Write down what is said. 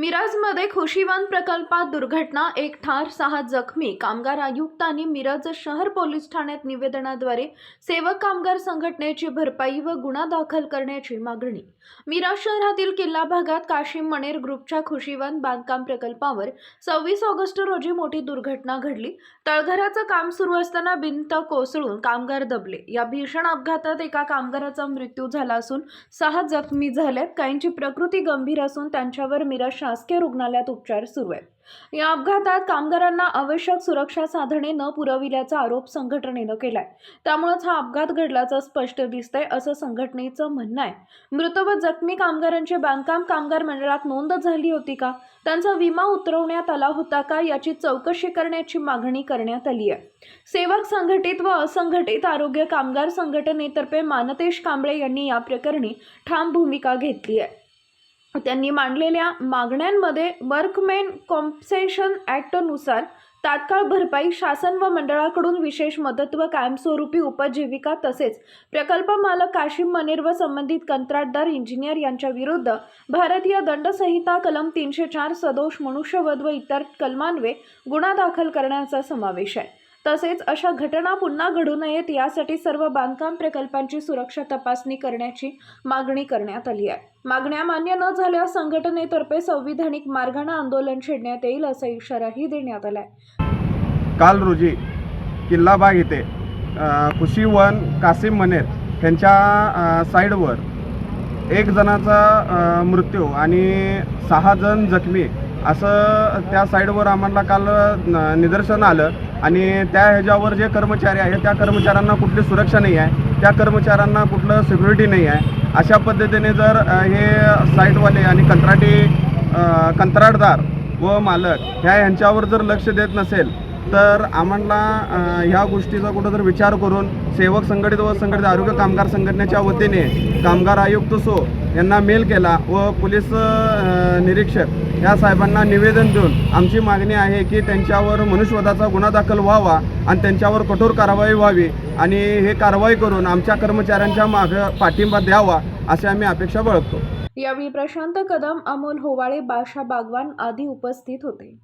मिरजमध्ये खुशीवन प्रकल्पात दुर्घटना एक ठार सहा जखमी. कामगार आयुक्तांनी मिरज शहर पोलीस ठाण्यात निवेदनाद्वारे सेवक कामगार संघटनेची भरपाई व गुन्हा दाखल करण्याची मागणी. मिरज शहरातील किल्ला भागात काशिम मणेर ग्रुपच्या खुशीवन बांधकाम प्रकल्पावर सव्वीस ऑगस्ट रोजी मोठी दुर्घटना घडली. तळघराचं काम सुरू असताना भिंत कोसळून कामगार दबले. या भीषण अपघातात एका कामगाराचा मृत्यू झाला असून सहा जखमी झाल्यात. काहींची प्रकृती गंभीर असून त्यांच्यावर मिरज शासकीय रुग्णालयात उपचार सुरू आहेत. या अपघातात कामगारांना आवश्यक सुरक्षा साधने न पुरविल्याचा आरोप संघटनेनं केलाय. त्यामुळेच हा अपघात घडल्याचं स्पष्ट दिसतंय असं संघटनेचं म्हणणं आहे. मृत व जखमी कामगारांची बांधकाम कामगार मंडळात नोंद झाली होती का? त्यांचा विमा उतरवण्यात आला होता का? याची चौकशी करण्याची मागणी करण्यात आली आहे. सेवक संघटित व असंघटित आरोग्य कामगार संघटनेतर्फे मानतेश कांबळे यांनी या प्रकरणी ठाम भूमिका घेतली आहे. त्यांनी मांडलेल्या मागण्यांमध्ये वर्कमेन कॉम्पन्सेशन ॲक्टनुसार तात्काळ भरपाई शासन व मंडळाकडून विशेष मदत व कायमस्वरूपी उपजीविका तसेच प्रकल्प मालक काशिम मनेर व संबंधित कंत्राटदार इंजिनियर यांच्या विरुद्ध भारतीय दंडसंहिता कलम तीनशे चार सदोष मनुष्यवध व इतर कलमान्वे गुन्हा दाखल करण्याचा समावेश आहे. तसेच अशा घटना पुन्हा घडू नयेत यासाठी सर्व बांधकाम प्रकल्पांची सुरक्षा तपासणी करण्याची मागणी करण्यात आली आहे. मागण्या मान्य न झाल्यास संघटनेतर्फे संविधानिक मार्गाने आंदोलन छेडण्यात येईल असा इशाराही देण्यात आलाय काल रोजी किल्लाबाग येथे खुशी वन कासिम मनेर यांच्या साईडवर एक जणाचा मृत्यू आणि सहा जण जखमी असं त्या साईडवर आम्हाला काल निदर्शन आलं. आणि त्या ह्याच्यावर जे कर्मचारी आहे त्या कर्मचाऱ्यांना कुठली सुरक्षा नाही आहे त्या कर्मचाऱ्यांना कुठलं सिक्युरिटी नाही आहे. अशा पद्धतीने जर हे साईटवाले आणि कंत्राटी कंत्राटदार व मालक ह्या यांच्यावर जर लक्ष देत नसेल तर आम्हाला ह्या गोष्टीचा कुठंतरी विचार करून सेवक संघटित व संघटित आरोग्य कामगार संघटनेच्या वतीने कामगार आयुक्त सो यांना मेल केला व पोलीस निरीक्षक या साहेबांना निवेदन देऊन आमची मागणी आहे की त्यांच्यावर मनुष्यवधाचा गुन्हा दाखल व्हावा आणि त्यांच्यावर कठोर कारवाई व्हावी आणि हे कारवाई करून आमच्या कर्मचाऱ्यांच्या मागं पाठिंबा द्यावा अशी आम्ही अपेक्षा बाळगतो. यावेळी प्रशांत कदम अमोल होवाळे बाशा बागवान आदी उपस्थित होते.